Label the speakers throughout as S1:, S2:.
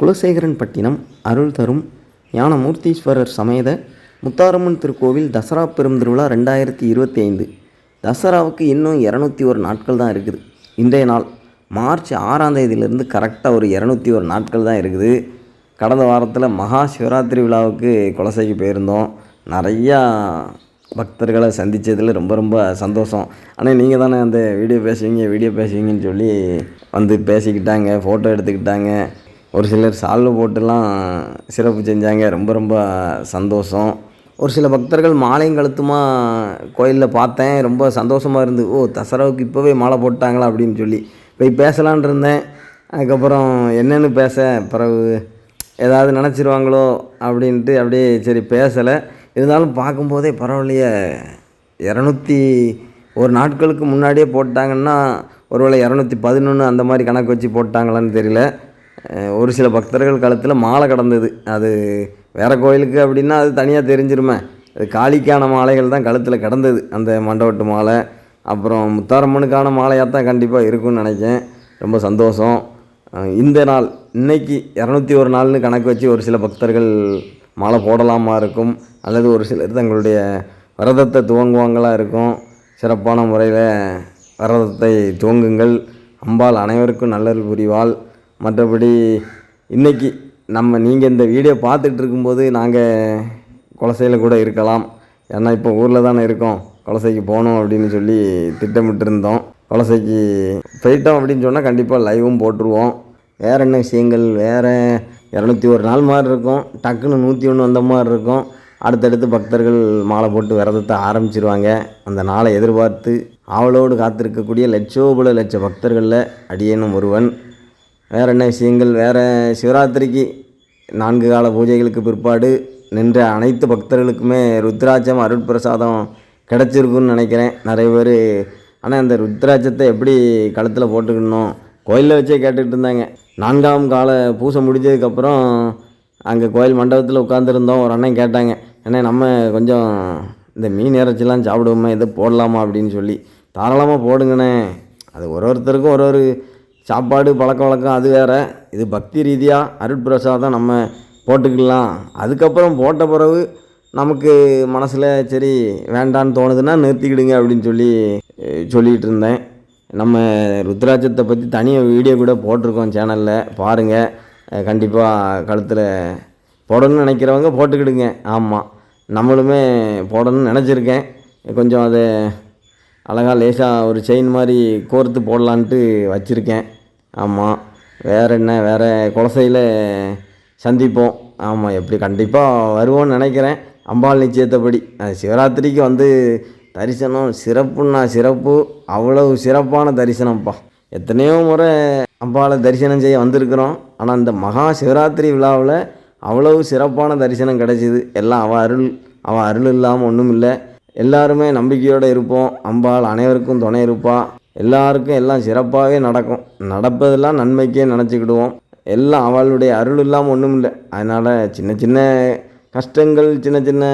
S1: குலசேகரன் பட்டினம் அருள் தரும் ஞானமூர்த்தீஸ்வரர் சமேத முத்தாரம்மன் திருக்கோவில் தசரா பெருந்திருவிழா ரெண்டாயிரத்தி இருபத்தி ஐந்து. தசராவுக்கு இன்னும் இரநூத்தி ஒரு நாட்கள் தான் இருக்குது. இன்றைய நாள் மார்ச் ஆறாம் தேதியிலிருந்து கரெக்டாக ஒரு இரநூத்தி ஒரு நாட்கள் தான் இருக்குது. கடந்த வாரத்தில் மகா சிவராத்திரி விழாவுக்கு குலசைக்கு போயிருந்தோம். நிறையா பக்தர்களை சந்தித்ததில் ரொம்ப ரொம்ப சந்தோஷம். ஆனால் நீங்கள் தானே அந்த வீடியோ பேசுவீங்க வீடியோ பேசுவீங்கன்னு சொல்லி வந்து பேசிக்கிட்டாங்க ஃபோட்டோ எடுத்துக்கிட்டாங்க. ஒரு சிலர் சால்வை போட்டுலாம் சிறப்பு செஞ்சாங்க. ரொம்ப ரொம்ப சந்தோஷம். ஒரு சில பக்தர்கள் மாலையும் கழுத்துமாக கோயிலில் பார்த்தேன். ரொம்ப சந்தோஷமாக இருந்து ஓ தசராவுக்கு இப்போவே மாலை போட்டாங்களா? அப்படின்னு சொல்லி போய் பேசலான் இருந்தேன். அதுக்கப்புறம் என்னென்னு பேச? பிறகு ஏதாவது நினச்சிருவாங்களோ? அப்படின்ட்டு அப்படியே சரி பேசலை. இருந்தாலும் பார்க்கும்போதே பரவாயில்லையே இரநூத்தி ஒரு நாட்களுக்கு முன்னாடியே போட்டாங்கன்னா ஒருவேளை இரநூத்தி பதினொன்று அந்த மாதிரி கணக்கு வச்சு போட்டாங்களான்னு தெரியல. ஒரு சில பக்தர்கள் காலத்தில் மாலை கடந்தது. அது வேறு கோயிலுக்கு அப்படின்னா அது தனியாக தெரிஞ்சிருமே. அது காளிக்கான மாலைகள் தான் கழுத்தில் கிடந்தது. அந்த மண்டபட்டு மாலை அப்புறம் முத்தாரம்மனுக்கான மாலையாக தான் கண்டிப்பாக இருக்கும்னு நினைக்கேன் ரொம்ப சந்தோஷம். இந்த நாள் இன்னைக்கு இரநூத்தி ஒரு நாள்னு கணக்கு வச்சு ஒரு சில பக்தர்கள் மாலை போடலாமா இருக்கும் அல்லது ஒரு சிலர் தங்களுடைய விரதத்தை துவங்குவாங்களா இருக்கும். சிறப்பான முறையில் விரதத்தை துவங்குங்கள். அம்பாள் அனைவருக்கும் நல்லது புரிவாள். மற்றபடி இன்னைக்கு நம்ம நீங்கள் இந்த வீடியோ பார்த்துட்டு இருக்கும்போது நாங்கள் குலசையில் கூட இருக்கலாம். ஏன்னா இப்போ ஊரில் தானே இருக்கோம். குலசைக்கு போகணும் அப்படின்னு சொல்லி திட்டமிட்டிருந்தோம். குலசைக்கு போயிட்டோம் அப்படின்னு சொன்னால் கண்டிப்பாக லைவும் போட்டுருவோம். வேறு என்ன விஷயங்கள்? வேறு இரநூத்தி ஒரு நாள் மாதிரி இருக்கும். டக்குன்னு நூற்றி ஒன்று வந்த மாதிரி இருக்கும். அடுத்தடுத்து பக்தர்கள் மாலை போட்டு விரதத்தை ஆரம்பிச்சிருவாங்க. அந்த நாளை எதிர்பார்த்து ஆவலோடு காத்திருக்கக்கூடிய லட்சோபல லட்ச பக்தர்களில் அடியேனும் ஒருவன். வேறு என்ன விஷயங்கள்? வேறு சிவராத்திரிக்கு நான்கு கால பூஜைகளுக்கு பிற்பாடு நின்ற அனைத்து பக்தர்களுக்குமே ருத்ராட்சம் அருட்பிரசாதம் கிடச்சிருக்குன்னு நினைக்கிறேன். நிறைய பேர். ஆனால் அந்த ருத்ராட்சத்தை எப்படி கழுத்தில் போட்டுக்கணும்? கோயிலில் வச்சே கேட்டுக்கிட்டு இருந்தாங்க. நான்காம் கால பூசை முடிஞ்சதுக்கப்புறம் அங்கே கோயில் மண்டபத்தில் உட்காந்துருந்தோம் ஒரு அண்ணன் கேட்டாங்க ஏன்னா நம்ம கொஞ்சம் இந்த மீன் இறைச்சிலாம் சாப்பிடுவோமே? இதை போடலாமா? அப்படின்னு சொல்லி தாராளமாக போடுங்கண்ணே. அது ஒரு ஒருத்தருக்கும் ஒரு ஒரு சாப்பாடு பழக்க வழக்கம் அது வேறு. இது பக்தி ரீதியாக அருட்பிரசாதம் நம்ம போட்டுக்கலாம். அதுக்கப்புறம் போட்ட பிறகு நமக்கு மனசில் சரி வேண்டான்னு தோணுதுன்னா நிறுத்திக்கிடுங்க அப்படின்னு சொல்லி சொல்லிகிட்டு இருந்தேன். நம்ம ருத்ராட்சத்தை பற்றி தனியாக வீடியோ கூட போட்டிருக்கோம் சேனலில் பாருங்கள் கண்டிப்பாக கழுத்தில் போடணும்னு நினைக்கிறவங்க போட்டுக்கிடுங்க. ஆமாம் நம்மளுமே போடணும்னு நினச்சிருக்கேன். கொஞ்சம் அதை அழகாக லேசாக ஒரு செயின் மாதிரி கோர்த்து போடலான்ட்டு வச்சுருக்கேன். ஆமாம் வேறு என்ன வேறு குலசையில் சந்திப்போம். ஆமாம் எப்படி கண்டிப்பாக வருவோன்னு நினைக்கிறேன். அம்பாள் நிச்சயத்தைப்படி சிவராத்திரிக்கு வந்து தரிசனம் சிறப்புன்னா சிறப்பு. அவ்வளவு சிறப்பான தரிசனம்ப்பா. எத்தனையோ முறை அம்பாளை தரிசனம் செய்ய வந்திருக்கிறோம். ஆனால் இந்த மகா சிவராத்திரி விழாவில் அவ்வளவு சிறப்பான தரிசனம் கிடைச்சிது. எல்லாம் அவள் அருள் அவள் அருள் இல்லாமல் ஒன்றும் இல்லை எல்லாருமே நம்பிக்கையோடு இருப்போம். அம்பாள் அனைவருக்கும் துணை இருப்பாள் எல்லாருக்கும் எல்லாம் சிறப்பாகவே நடக்கும். நடப்பதெல்லாம் நன்மைக்கே நினச்சிக்கிடுவோம். எல்லாம் அவளுடைய அருள் இல்லாமல் ஒன்றும் இல்லை. அதனால் சின்ன சின்ன கஷ்டங்கள் சின்ன சின்ன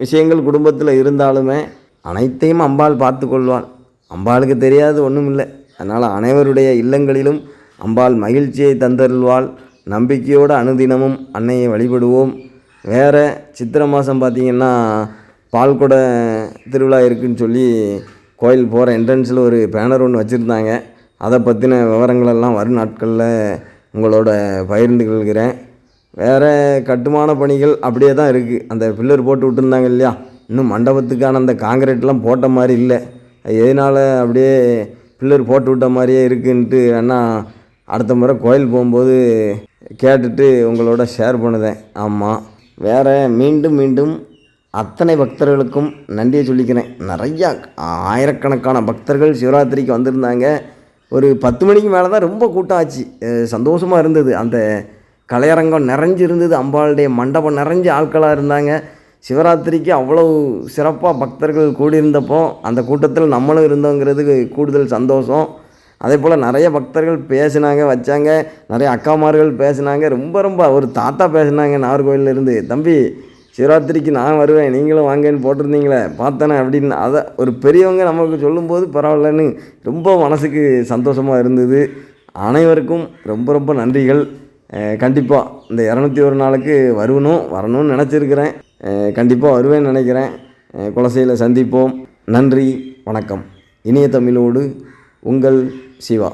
S1: விஷயங்கள் குடும்பத்தில் இருந்தாலுமே அனைத்தையும் அம்பாள் பார்த்து கொள்வாள். அம்பாளுக்கு தெரியாது ஒன்றும் இல்லை. அதனால் அனைவருடைய இல்லங்களிலும் அம்பாள் மகிழ்ச்சியை தந்தருள்வாள். நம்பிக்கையோடு அனுதினமும் அன்னையை வழிபடுவோம். வேறு சித்திரை மாதம் பார்த்திங்கன்னா பால்குட திருவிழா இருக்குன்னு சொல்லி கோயில் போகிற என்ட்ரன்ஸில் ஒரு பேனர் ஒன்று வச்சுருந்தாங்க. அதை பற்றின விவரங்களெல்லாம் வரும் நாட்களில் உங்களோட பகிர்ந்து கொள்கிறேன். வேறு கட்டுமான பணிகள் அப்படியே தான் இருக்குது அந்த பில்லர் போட்டு விட்டுருந்தாங்க இல்லையா? இன்னும் மண்டபத்துக்கான அந்த காங்கிரீட்லாம் போட்ட மாதிரி இல்லை. எதனால் அப்படியே பில்லர் போட்டு விட்ட மாதிரியே இருக்குன்ட்டு வேணா அடுத்த முறை கோயில் போகும்போது கேட்டுட்டு உங்களோட ஷேர் பண்ணுதேன். ஆமாம் வேறு மீண்டும் மீண்டும் அத்தனை பக்தர்களுக்கும் நன்றியை சொல்லிக்கிறேன். நிறையா ஆயிரக்கணக்கான பக்தர்கள் சிவராத்திரிக்கு வந்திருந்தாங்க. ஒரு பத்து மணிக்கு மேலே தான் ரொம்ப கூட்டம் ஆச்சு. சந்தோஷமாக இருந்தது. அந்த கலையரங்கம் நிறைஞ்சு இருந்தது அம்பாளுடைய மண்டபம் நிறைஞ்சு ஆட்களாக இருந்தாங்க. சிவராத்திரிக்கு அவ்வளோ சிறப்பாக பக்தர்கள் கூடியிருந்தப்போ அந்த கூட்டத்தில் நம்மளும் இருந்தோங்கிறதுக்கு கூடுதல் சந்தோஷம். அதே போல் நிறைய பக்தர்கள் பேசினாங்க வச்சாங்க. நிறைய அக்காமார்கள் பேசினாங்க. ரொம்ப ரொம்ப ஒரு தாத்தா பேசினாங்க நாகர்கோவில்ல இருந்து. தம்பி சிவராத்திரிக்கு நான் வருவேன் நீங்களும் வாங்கன்னு போட்டிருந்தீங்களே. பார்த்தேனே அப்படின்னு. அதை ஒரு பெரியவங்க நமக்கு சொல்லும்போது பரவாயில்லன்னு ரொம்ப மனசுக்கு சந்தோஷமாக இருந்தது. அனைவருக்கும் ரொம்ப ரொம்ப நன்றிகள். கண்டிப்பாக இந்த இரநூத்தி ஒரு நாளுக்கு வரணும் வரணும்னு நினச்சிருக்கிறேன். கண்டிப்பாக வருவேன்னு நினைக்கிறேன். குலசையில் சந்திப்போம். நன்றி வணக்கம். இனிய தமிழோடு உங்கள் சிவா.